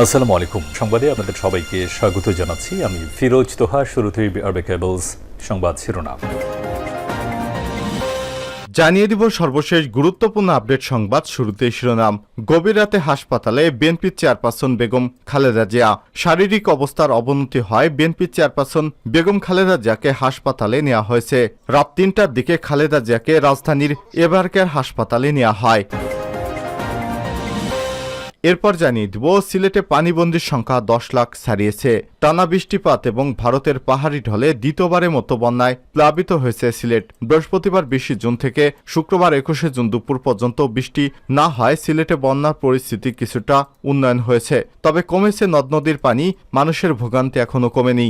আসসালামু আলাইকুম। সংবাদে আপনাদের সবাইকে স্বাগত জানাচ্ছি। আমি ফিরোজ তোহা শুরুতেই আরবে কেবলস সংবাদ শিরোনাম। জানিয়ে দিব সর্বশেষ গুরুত্বপূর্ণ আপডেট সংবাদ শুরুতে শিরোনাম। গভীর রাতে হাসপাতালে বিএনপির চেয়ারপারসন বেগম খালেদা জিয়া। শারীরিক অবস্থার অবনতি হয় বিএনপির চেয়ারপারসন বেগম খালেদা জিয়াকে হাসপাতালে নেওয়া হয়েছে। রাত তিনটার দিকে খালেদা জিয়াকে রাজধানীর এবারকের হাসপাতালে নেওয়া হয়। এরপর জানিয়ে দিব, সিলেটে পানিবন্দির সংখ্যা দশ লাখ ছাড়িয়েছে। টানা বৃষ্টিপাত এবং ভারতের পাহাড়ি ঢলে দ্বিতীয়বারের মতো বন্যায় প্লাবিত হয়েছে সিলেট। বৃহস্পতিবার বিশে জুন থেকে শুক্রবার একুশে জুন দুপুর পর্যন্ত বৃষ্টি না হয়, সিলেটে বন্যার পরিস্থিতি কিছুটা উন্নয়ন হয়েছে। তবে কমেছে নদ নদীর পানি, মানুষের ভোগান্তি এখনও কমেনি।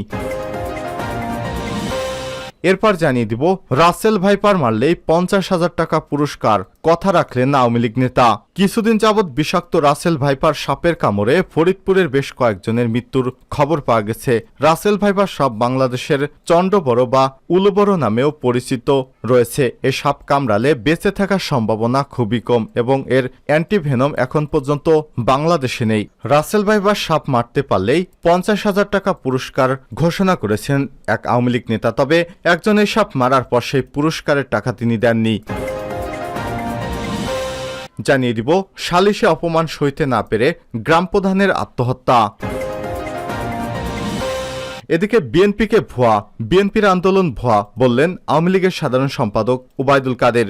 এরপর জানিয়ে দিব, রাসেল ভাইপার মারলেই পঞ্চাশ হাজার টাকা পুরস্কার। কথা রাখলেন আওয়ামী লীগ নেতা। কিছুদিন যাবৎ বিষাক্ত রাসেল ভাইপার সাপের কামড়ে ফরিদপুরের বেশ কয়েকজনের মৃত্যুর খবর পাওয়া গেছে। রাসেল ভাইপার সাপ বাংলাদেশের চন্ডবড় বা উলবড় নামেও পরিচিত রয়েছে। এ সাপ কামড়ালে বেঁচে থাকার সম্ভাবনা খুবই কম এবং এর অ্যান্টিভেনম এখন পর্যন্ত বাংলাদেশে নেই। রাসেল ভাইপার সাপ মারতে পারলেই পঞ্চাশ হাজার টাকা পুরস্কার ঘোষণা করেছেন এক আওয়ামী লীগ নেতা। তবে একজনের সাপ মারার পর সেই পুরস্কারের টাকা তিনি দেননি। জানিয়ে দিব সালিশে অপমান সইতে না পেরে গ্রাম প্রধানের আত্মহত্যা। এদিকে বিএনপিকে ভুয়া, বিএনপির আন্দোলন ভুয়া বললেন আওয়ামী লীগের সাধারণ সম্পাদক ওবায়দুল কাদের।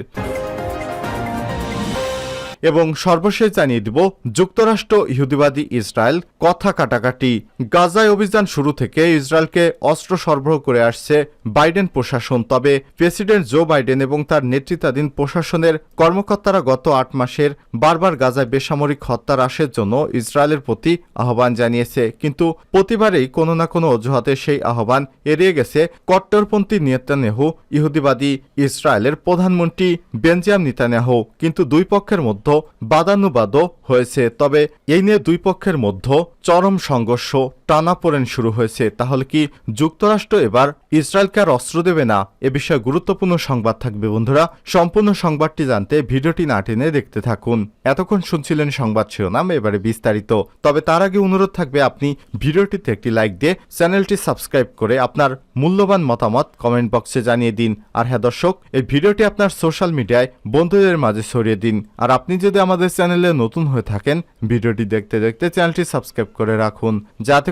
এবং সর্বশেষ জানিয়ে দিব, যুক্তরাষ্ট্র, ইহুদিবাদী ইসরায়েল, কথা কাটাকাটি। গাজায় অভিযান শুরু থেকে ইসরায়েলকে অস্ত্র সরবরাহ করে আসছে বাইডেন প্রশাসন। তবে প্রেসিডেন্ট জো বাইডেন এবং তার নেতৃত্বাধীন প্রশাসনের কর্মকর্তারা গত আট মাসের বারবার গাজায় বেসামরিক হত্যার হ্রাসের জন্য ইসরায়েলের প্রতি আহ্বান জানিয়েছে। কিন্তু প্রতিবারেই কোনো না কোনো অজুহাতে সেই আহ্বান এড়িয়ে গেছে কট্টরপন্থী নেতানেহু, ইহুদিবাদী ইসরায়েলের প্রধানমন্ত্রী বেঞ্জিয়াম নেতানিয়াহু কিন্তু দুই পক্ষের মধ্যে বাদানুবাদও হয়েছে তবে এই নিয়ে দুই পক্ষের মধ্যে চরম সংঘর্ষ টানাপোড়েন শুরু হয়েছে। তাহলে কি যুক্তরাষ্ট্র এবার ইসরায়েলকে আর অস্ত্র দেবে না? এ বিষয়ে গুরুত্বপূর্ণ সংবাদ থাকবে বন্ধুরা। সম্পূর্ণ সংবাদটি জানতে ভিডিওটি না টেনে দেখতে থাকুন। এতক্ষণ শুনছিলেন সংবাদ শিরোনাম, এবারে বিস্তারিত। তবে তার আগে অনুরোধ থাকবে আপনি ভিডিওটিতে একটি লাইক দিয়ে চ্যানেলটি সাবস্ক্রাইব করে আপনার মূল্যবান মতামত কমেন্ট বক্সে জানিয়ে দিন। আর হ্যাঁ দর্শক, এই ভিডিওটি আপনার সোশ্যাল মিডিয়ায় বন্ধুদের মাঝে ছড়িয়ে দিন। আর আপনি যদি আমাদের চ্যানেলে নতুন হয়ে থাকেন, ভিডিওটি দেখতে দেখতে চ্যানেলটি সাবস্ক্রাইব করে রাখুন। যাতে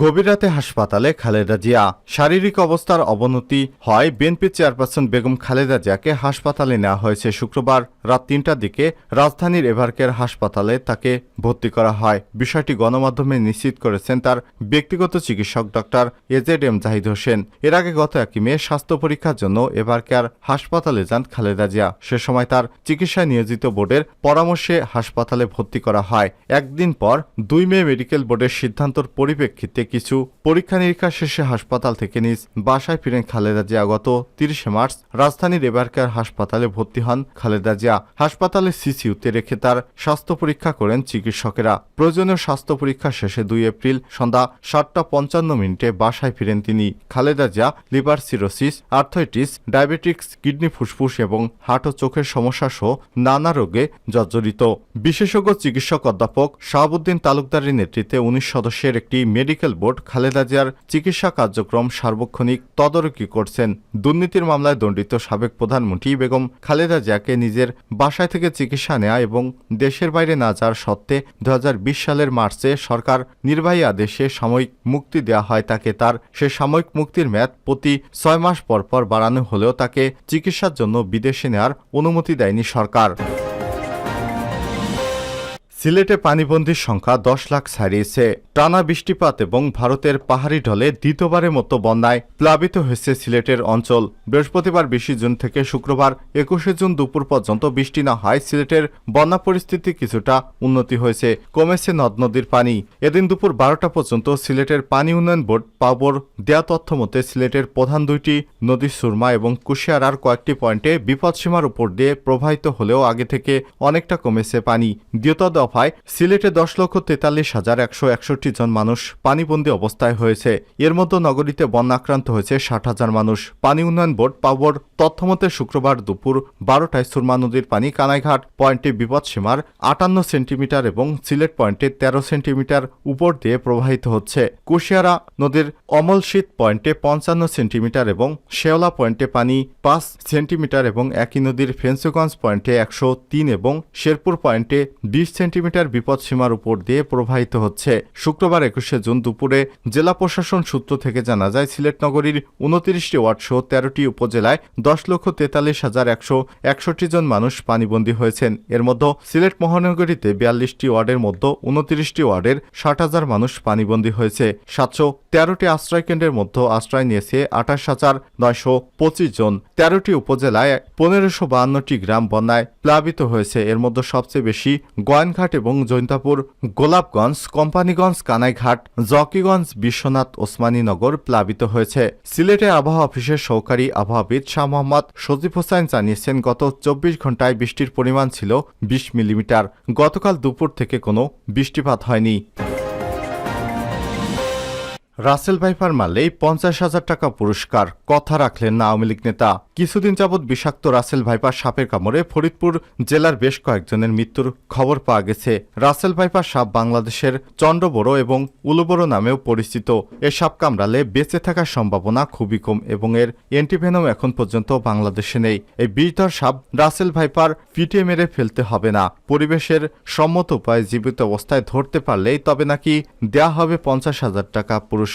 গভীর রাতে হাসপাতালে খালেদা জিয়া। শারীরিক অবস্থার অবনতি হয় বিএনপি চেয়ারপারসন বেগম খালেদা জিয়াকে হাসপাতালে নেওয়া হয়েছে শুক্রবার রাত তিনটার দিকে। রাজধানীর এভারকের হাসপাতালে তাকে ভর্তি করা হয়। বিষয়টি গণমাধ্যমে নিশ্চিত করেছেন তার ব্যক্তিগত চিকিৎসক doctor A Z M Zahid Hossain. এর আগে গত একই মে স্বাস্থ্য পরীক্ষার জন্য এভারকেয়ার হাসপাতালে যান খালেদা জিয়া। সে সময় তার চিকিৎসায় নিয়োজিত বোর্ডের পরামর্শে হাসপাতালে ভর্তি করা হয়। একদিন পর দুই মে মেডিকেল বোর্ডের সিদ্ধান্তর পরিপ্রেক্ষিতে কিছু পরীক্ষা নিরীক্ষা শেষে হাসপাতাল থেকে নিজ বাসায় ফিরেন খালেদা জিয়া। গত তিরিশে মার্চ রাজধানীর এবারকার হাসপাতালে ভর্তি হন খালেদা জিয়া। হাসপাতালে সিসিউতে রেখে তার স্বাস্থ্য পরীক্ষা করেন চিকিৎসকেরা। প্রয়োজনীয় স্বাস্থ্য পরীক্ষা শেষে দুই এপ্রিল সন্ধ্যা সাতটা পঞ্চান্ন মিনিটে বাসায় ফিরেন তিনি। Khaleda Zia liver cirrhosis, arthritis, diabetics, kidney ফুসফুস এবং হার্ট ও চোখের সমস্যা সহ নানা রোগে জর্জরিত। বিশেষজ্ঞ চিকিৎসক অধ্যাপক শাহাবুদ্দিন তালুকদারের নেতৃত্বে উনিশ সদস্যের একটি মেডিকেল বোর্ড খালেদা জিয়ার চিকিৎসা কার্যক্রম সার্বক্ষণিক তদারকি করছেন। দুর্নীতির মামলায় দণ্ডিত সাবেক প্রধানমন্ত্রী বেগম খালেদা জিয়াকে নিজের বাসায় থেকে চিকিৎসা নেয়া এবং দেশের বাইরে না যাওয়ার সত্ত্বে দু হাজার বিশ সালের মার্চে সরকার নির্বাহী আদেশে সাময়িক মুক্তি দেওয়া হয় তাকে। তার সে সাময়িক মুক্তির মেয়াদ প্রতি ছয় মাস পর পর বাড়ানো হলেও তাকে চিকিৎসার জন্য বিদেশে নেওয়ার অনুমতি দেয়নি সরকার। সিলেটে পানিবন্দির সংখ্যা দশ লাখ ছাড়িয়েছে। টানা বৃষ্টিপাত এবং ভারতের পাহাড়ি ঢলে দ্বিতীয়বারের মতো বন্যায় প্লাবিত হয়েছে সিলেটের অঞ্চল। বৃহস্পতিবার বিশে জুন থেকে শুক্রবার একুশে জুন দুপুর পর্যন্ত বৃষ্টি না হয়, সিলেটের বন্যা পরিস্থিতি কিছুটা উন্নতি হয়েছে, কমেছে নদ নদীর পানি। এদিন দুপুর বারোটা পর্যন্ত সিলেটের পানি উন্নয়ন বোর্ড পাবর দেয়া তথ্য মতে, সিলেটের প্রধান দুইটি নদী সুরমা এবং কুশিয়ারার কয়েকটি পয়েন্টে বিপদসীমার উপর দিয়ে প্রবাহিত হলেও আগে থেকে অনেকটা কমেছে পানি। দ্বিতীয় দফায় সিলেটে দশ লক্ষ তেতাল্লিশ হাজার একশো একষট্টি একষট্টি জন মানুষ পানিবন্দী অবস্থায় হয়েছে। এর মধ্যে নগরীতে বন্যা আক্রান্ত হয়েছে ষাট হাজার মানুষ। পানি উন্নয়ন বোর্ড পাওয়ার তথ্যমতে শুক্রবার দুপুর বারোটায় সুরমা নদীর পানি কানাইঘাট পয়েন্টে বিপদসীমার আটান্ন সেন্টিমিটার এবং সিলেট পয়েন্টে তেরো সেন্টিমিটার উপর দিয়ে প্রবাহিত হচ্ছে। কুশিয়ারা নদীর অমলশীত পয়েন্টে পঞ্চান্ন সেন্টিমিটার এবং শেওলা পয়েন্টে পানি পাঁচ সেন্টিমিটার এবং একই নদীর ফেন্সুগঞ্জ পয়েন্টে একশো তিন এবং শেরপুর পয়েন্টে বিশ সেন্টিমিটার বিপদসীমার উপর দিয়ে প্রবাহিত হচ্ছে। শুক্রবার একুশে জুন দুপুরে জেলা প্রশাসন সূত্র থেকে জানা যায় সিলেট নগরীর উনত্রিশটি ওয়ার্ড সহ তেরোটি উপজেলায় দশ লক্ষ তেতাল্লিশ হাজার একশো একষট্টি জন মানুষ পানিবন্দী হয়েছেন। এর মধ্যে সিলেট মহানগরীতে বিয়াল্লিশটি ওয়ার্ডের মধ্যে উনত্রিশটি ওয়ার্ডের ষাট হাজার মানুষ পানিবন্দী হয়েছে। সাতশো তেরোটি আশ্রয় কেন্দ্রের মধ্যে আশ্রয় নিয়েছে আঠাশ হাজার নয়শো পঁচিশ জন। তেরোটি উপজেলায় পনেরোশো বাহান্নটি গ্রাম বন্যায় প্লাবিত হয়েছে। এর মধ্যে সবচেয়ে বেশি গোয়াইনঘাট এবং জৈন্তাপুর, গোলাপগঞ্জ, কোম্পানিগঞ্জ কানাইঘাট, জকিগঞ্জ, বিশ্বনাথ, ওসমানীনগর প্লাবিত হয়েছে। সিলেটে আবহাওয়া অফিসের সহকারী আবহাওয়াবিদ শাহ মোহাম্মদ সজিব হোসাইন জানিয়েছেন, গত চব্বিশ ঘন্টায় বৃষ্টির পরিমাণ ছিল বিশ মিলিমিটার। গতকাল দুপুর থেকে কোনো বৃষ্টিপাত হয়নি। রাসেল ভাইপার মারলেই পঞ্চাশ হাজার টাকা পুরস্কার, কথা রাখলেন না আওয়ামী লীগ নেতা। কিছুদিন যাবৎ বিষাক্ত রাসেল ভাইপার সাপের কামড়ে ফরিদপুর জেলার বেশ কয়েকজনের মৃত্যুর খবর পাওয়া গেছে। রাসেল ভাইপার সাপ বাংলাদেশের চন্ডবড় এবং উলুবড় নামেও পরিচিত। এ সাপ কামড়ালে বেঁচে থাকার সম্ভাবনা খুবই কম এবং এর অ্যান্টিভেনম এখন পর্যন্ত বাংলাদেশে নেই। এই বিষধর সাপ রাসেল ভাইপার পিটে মেরে ফেলতে হবে না। পরিবেশের সম্মত উপায়ে জীবিত অবস্থায় ধরতে পারলেই তবে নাকি দেয়া হবে পঞ্চাশ হাজার টাকা পুরস্কার।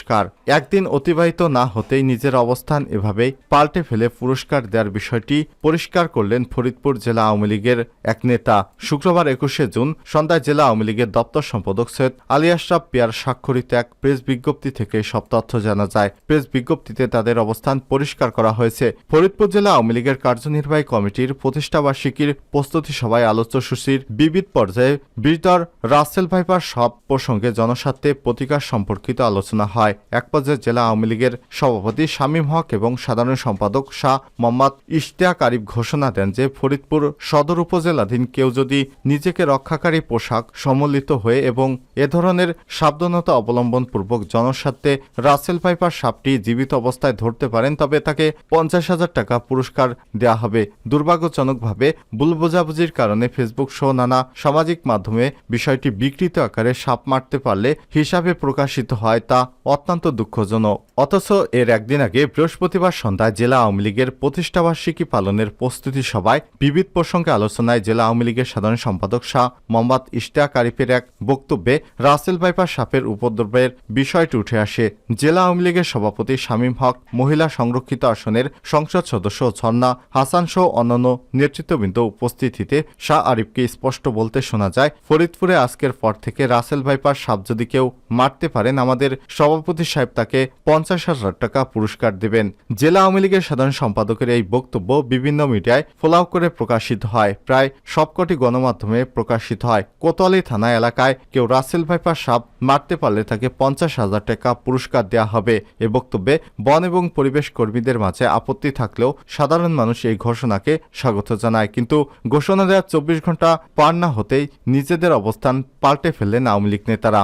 একদিন অতিবাহিত না হতেই নিজের অবস্থান এভাবেই পাল্টে ফেলে পুরস্কার দেওয়ার বিষয়টি পরিষ্কার করলেন ফরিদপুর জেলা আওয়ামী লীগের এক নেতা। শুক্রবার একুশে জুন সন্ধ্যায় জেলা আওয়ামী লীগের দপ্তর সম্পাদক সৈয়দ আলী আশরাফ পিয়ার স্বাক্ষরিত এক প্রেস বিজ্ঞপ্তি থেকে সব তথ্য জানা যায়। প্রেস বিজ্ঞপ্তিতে তাদের অবস্থান পরিষ্কার করা হয়েছে। ফরিদপুর জেলা আওয়ামী লীগের কার্যনির্বাহী কমিটির প্রতিষ্ঠাবার্ষিকীর প্রস্তুতি সভায় আলোচ্যসূচির বিবিধ পর্যায়ে বিজদর রাসেল ভাইপার সব প্রসঙ্গে জনস্বার্থে প্রতিকার সম্পর্কিত আলোচনা হয়। এক পর্যায়ে জেলা আওয়ামী লীগের সভাপতি শামীম হক এবং সাধারণ সম্পাদক শাহ মোহাম্মদ ইশতিয়াক আরিফ ঘোষণা দেন যে ফরিদপুর সদর উপজেলাধীন কেউ যদি নিজেকে রক্ষাকারী পোশাক সম্মিলিত হয়ে এবং এ ধরনের সাবধানতা অবলম্বনপূর্বক জনস্বার্থে রাসেল ভাইপার সাপটি জীবিত অবস্থায় ধরতে পারেন, তবে তাকে পঞ্চাশ হাজার টাকা পুরস্কার দেওয়া হবে। দুর্ভাগ্যজনকভাবে ভুল বোঝাবুঝির কারণে ফেসবুক সহ নানা সামাজিক মাধ্যমে বিষয়টি বিকৃত আকারে সাপ মারতে পারলে হিসাবে প্রকাশিত হয় তা অত্যন্ত দুঃখজনক। অথচ এর একদিন আগে বৃহস্পতিবার সন্ধ্যায় জেলা আওয়ামী লীগের প্রতিষ্ঠাবার্ষিকী পালনের প্রস্তুতি সভায় বিবিধ প্রসঙ্গে আলোচনায় জেলা আওয়ামী লীগের সাধারণ সম্পাদক শাহ মোহাম্মদ ইশতিয়াক আরিফের এক বক্তব্যে রাসেল বাইপার সাপের উপদ্রবের বিষয়টি উঠে আসে। জেলা আওয়ামী লীগের সভাপতি শামীম হক, মহিলা সংরক্ষিত আসনের সংসদ সদস্য ঝর্ণা হাসান সহ অন্যান্য নেতৃত্ববৃন্দ উপস্থিতিতে শাহ আরিফকে স্পষ্ট বলতে শোনা যায়, ফরিদপুরে আজকের পর থেকে রাসেল ভাইপার সাপ যদি কেউ মারতে পারেন, আমাদের সভাপতি সাহেব তাকে পঞ্চাশ হাজার টাকা পুরস্কার দেবেন। জেলা আওয়ামী লীগের সাধারণ সম্পাদকের এই বক্তব্য বিভিন্ন মিডিয়ায় ফোলাও করে প্রকাশিত হয়। প্রায় সবকটি গণমাধ্যমে প্রকাশিত হয়। কোতোয়ালি থানা এলাকায় কেউ রাসেল ভাইপার সাপ মারতে পারলে তাকে পঞ্চাশ হাজার টাকা পুরস্কার দেওয়া হবে। এ বক্তব্যে বন এবং পরিবেশ কর্মীদের মাঝে আপত্তি থাকলেও সাধারণ মানুষ এই ঘোষণাকে স্বাগত জানায়। কিন্তু ঘোষণা দেওয়ার চব্বিশ ঘণ্টা পার না হতেই নিজেদের অবস্থান পাল্টে ফেললেন আওয়ামী লীগ নেতারা।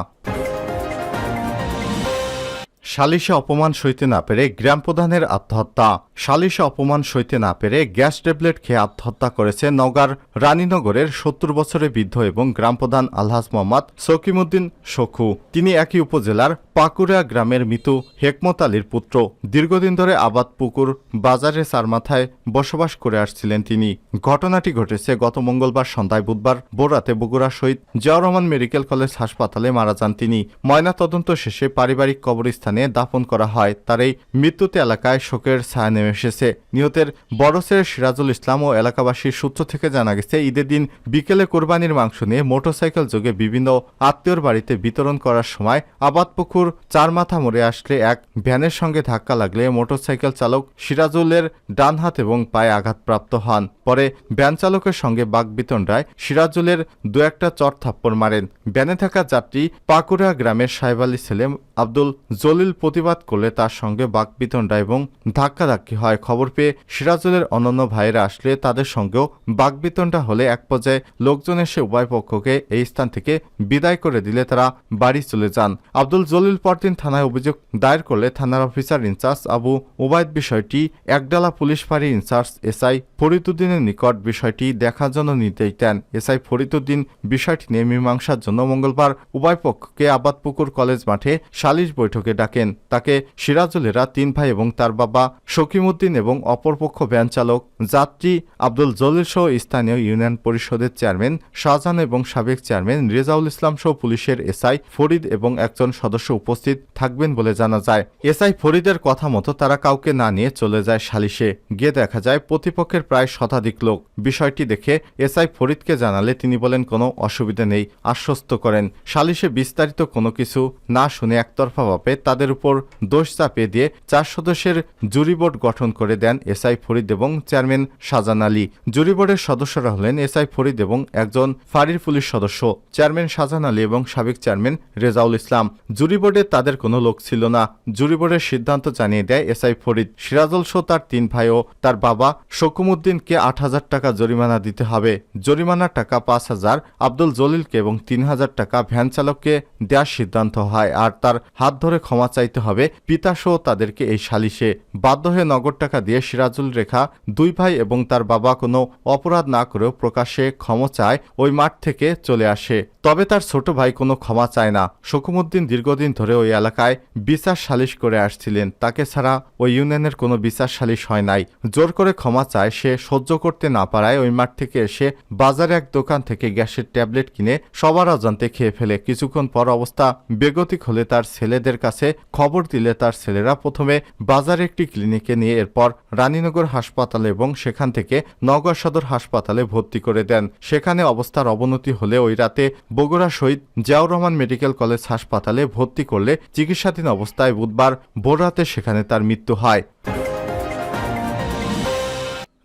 সালিশে অপমান সইতে না পেরে গ্রাম প্রধানের আত্মহত্যা। সালিশে অপমান সইতে না পেরে গ্যাস ট্যাবলেট খেয়ে আত্মহত্যা করেছে নওগাঁর রানীনগরের সত্তর বছরের বৃদ্ধ এবং গ্রাম প্রধান আলহাজ মোহাম্মদ সকিমুদ্দিন সখু। তিনি একই উপজেলার পাকুড়া গ্রামের মৃত হেকমত আলীর পুত্র। দীর্ঘদিন ধরে আবাদ পুকুর বাজারে চারমাথায় বসবাস করে আসছিলেন তিনি। ঘটনাটি ঘটেছে গত মঙ্গলবার সন্ধ্যায় বুধবার বোরাতে বগুড়া শহীদ জিয়াউর রহমান মেডিকেল কলেজ হাসপাতালে মারা যান তিনি। ময়না তদন্ত শেষে পারিবারিক কবরস্থানে দাফন করা হয়। তার এই মৃত্যুতে এলাকায় শোকের ছায়া নেমে এসেছে। নিহতের বড় সিরাজুল ইসলাম ও এলাকাবাসীর সূত্র থেকে জানা গেছে, ঈদের দিন বিকেলে কোরবানির মাংস নিয়ে মোটরসাইকেল যোগে বিভিন্ন আত্মীয়র বাড়িতে বিতরণ করার সময় আবাদপুকুর রানীনগর চার মাথা মোড়ে আসলে এক ভ্যানের সঙ্গে ধাক্কা লাগলে মোটরসাইকেল চালক সিরাজুলের ডান হাত এবং পায়ে আঘাতপ্রাপ্ত হন। পরে ভ্যান চালকের সঙ্গে বাগবিতণ্ডায় সিরাজুলের দু একটা চর থাপ্পড় মারেন। ভ্যানে থাকা যাত্রী পাকুড়া গ্রামের সাহেব আলী ছেলে আব্দুল জলিল প্রতিবাদ করলে তার সঙ্গে বাকবিতণ্ডা এবং ধাক্কাধাক্কি হয়। খবর পেয়ে সিরাজুলের অন্যান্য ভাইয়েরা আসলে তাদের সঙ্গেও বাকবিতণ্ডা হলে এক পর্যায়ে লোকজন এসে উভয় পক্ষকে এই স্থান থেকে বিদায় করে দিলে তারা বাড়ি চলে যান। আব্দুল জলিল পরদিন থানায় অভিযোগ দায়ের করলে থানার অফিসার ইনচার্জ আবু ওবায়দ বিষয়টি একডালা পুলিশ ফাঁড়ি ইনচার্জ এসআই ফরিদুদ্দিনের নিকট বিষয়টি দেখার জন্য নির্দেশ দেন। এসআই ফরিদুদ্দিন বিষয়টি নিয়ে মীমাংসার জন্য মঙ্গলবার উভয় পক্ষকে আবাদপুকুর কলেজ মাঠে সালিশ বৈঠকে ডাকেন। তাকে সিরাজুলেরা তিন ভাই এবং তার বাবা শকিমউদ্দিন এবং অপরপক্ষ ভ্যান চালক যাত্রী আব্দুল জলিল সহ স্থানীয় ইউনিয়ন পরিষদের চেয়ারম্যান শাহজাহান এবং সাবেক চেয়ারম্যান রেজাউল ইসলাম সহ পুলিশের এসআই ফরিদ এবং একজন সদস্য উপস্থিত থাকবেন বলে জানা যায়। এসআই ফরিদের কথা মতো তারা কাউকে না নিয়ে চলে যায় সালিশে। গিয়ে দেখা যায় প্রতিপক্ষের প্রায় শতাধিক লোক। বিষয়টি দেখে এসআই ফরিদকে জানালে তিনি বলেন, কোনো অসুবিধা নেই, আশ্বস্ত করেন। সালিশে বিস্তারিত কোনো কিছু না শুনে একতরফাভাবে তাদের উপর দোষ চাপিয়ে দিয়ে চার সদস্যের জুরি বোর্ড গঠন করে দেন এসআই ফরিদ এবং চেয়ারম্যান শাহজান আলী। জুরি বোর্ডের সদস্যরা হলেন এসআই ফরিদ এবং একজন ফাঁড়ির পুলিশ সদস্য, চেয়ারম্যান শাহজান আলী এবং সাবেক চেয়ারম্যান রেজাউল ইসলাম। জুরি বোর্ডে তাদের কোনো লোক ছিল না। জুরি বোর্ডের সিদ্ধান্ত জানিয়ে দেয় এসআই ফরিদ। সিরাজুল সহ তার তিন ভাই ও তার বাবা শকুমুদ্দিনকে আট হাজার টাকা জরিমানা দিতে হবে। জরিমানার টাকা পাঁচ হাজার, আব্দুল জলিলকে এবং তিন হাজার টাকা ভ্যান চালককে দেওয়ার সিদ্ধান্ত হয় আর তার হাত ধরে ক্ষমা চাইতে হবে। পিতাসহ তাদেরকে এই সালিশে। বাধ্য হয়ে নগদ টাকা দিয়ে সিরাজুল রেখা, দুই ভাই এবং তার বাবা কোনো অপরাধ না করেও প্রকাশ্যে ক্ষমা চায়, ওই মাঠ থেকে চলে আসে। তবে তার ছোট ভাই কোনো ক্ষমা চায় না। শকুমুদ্দিন দীর্ঘদিন ধরে ওই এলাকায় বিচার সালিশ করে আসছিলেন। তাকে ছাড়া ওই ইউনিয়নের কোনো বিচার সালিশ হয় নাই। জোর করে ক্ষমা চায় সে, সহ্য করতে না পারায় ওই মাঠ থেকে এসে বাজারে এক দোকান থেকে গ্যাসের ট্যাবলেট কিনে সবার অজান্তে খেয়ে ফেলে। কিছুক্ষণ পর অবস্থা বেগতিক হলে তার ছেলেদের কাছে খবর দিলে তার ছেলেরা প্রথমে বাজারে একটি ক্লিনিকে নিয়ে এরপর রানীনগর হাসপাতালে এবং সেখান থেকে নগর সদর হাসপাতালে ভর্তি করে দেন। সেখানে অবস্থার অবনতি হলে ওই রাতে বগুড়া শহীদ জিয়াউর রহমান মেডিকেল কলেজ হাসপাতালে ভর্তি করলে চিকিৎসাধীন অবস্থায় বুধবার ভোররাতে সেখানে তার মৃত্যু হয়।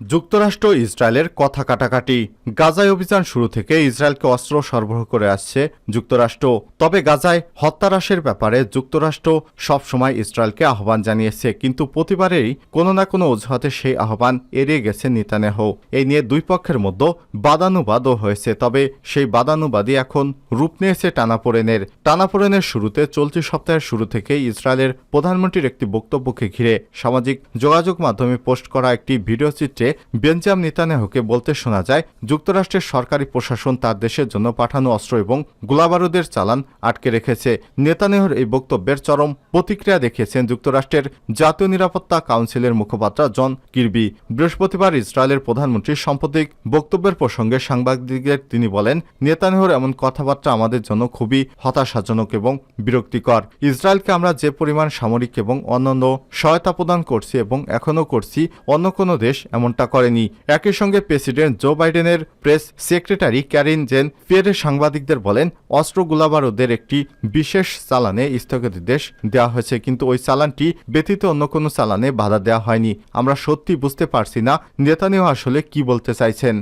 যুক্তরাষ্ট্র ইসরায়েলের কথা কাটাকাটি। গাজায় অভিযান শুরু থেকে ইসরায়েলকে অস্ত্র সরবরাহ করে আসছে যুক্তরাষ্ট্র। তবে গাজায় হত্যারাসের ব্যাপারে যুক্তরাষ্ট্র সবসময় ইসরায়েলকে আহ্বান জানিয়েছে, কিন্তু প্রতিবারেই কোনো না কোনো অজুহাতে সেই আহ্বান এড়িয়ে গেছে নেতানেহ। এই নিয়ে দুই পক্ষের মধ্যে বাদানুবাদও হয়েছে, তবে সেই বাদানুবাদই এখন রূপ নিয়েছে টানাপোড়েনের। টানাপোড়েনের শুরুতে চলতি সপ্তাহের শুরু থেকে ইসরায়েলের প্রধানমন্ত্রীর একটি বক্তব্যকে ঘিরে সামাজিক যোগাযোগ মাধ্যমে পোস্ট করা একটি ভিডিও চিত্রে বেঞ্জাম নেতানিয়াহুকে বলতে শোনা যায়, যুক্তরাষ্ট্রের সরকারি প্রশাসন তার দেশের জন্য পাঠানো অস্ত্র এবং গোলাবারুদের চালান আটকে রেখেছে। নেতানিয়াহুর এই বক্তব্যের চরম প্রতিক্রিয়া দেখিয়েছেন যুক্তরাষ্ট্রের জাতীয় নিরাপত্তা কাউন্সিলের মুখপাত্র জন কিরবি। বৃহস্পতিবার ইসরায়েলের প্রধানমন্ত্রীর সাম্প্রতিক বক্তব্যের প্রসঙ্গে সাংবাদিকদের তিনি বলেন, নেতানিয়াহুর এমন কথাবার্তা আমাদের জন্য খুবই হতাশাজনক এবং বিরক্তিকর। ইসরায়েলকে আমরা যে পরিমাণ সামরিক এবং অন্যান্য সহায়তা প্রদান করছি এবং এখনও করছি, অন্য কোনো দেশ এমনটা করেনি। একই সঙ্গে প্রেসিডেন্ট জো বাইডেনের প্রেস সেক্রেটারি ক্যারিন জেন ফিয়ারের সাংবাদিকদের বলেন, অস্ত্র গোলাবারুদের একটি বিশেষ চালানে স্থগিতাদেশ দেওয়া হয়েছে, কিন্তু ওই চালানটি ব্যতীত অন্য কোনো চালানে বাধা দেওয়া হয়নি। আমরা সত্যি বুঝতে পারছি না নেতানিও আসলে কি বলতে চাইছেন।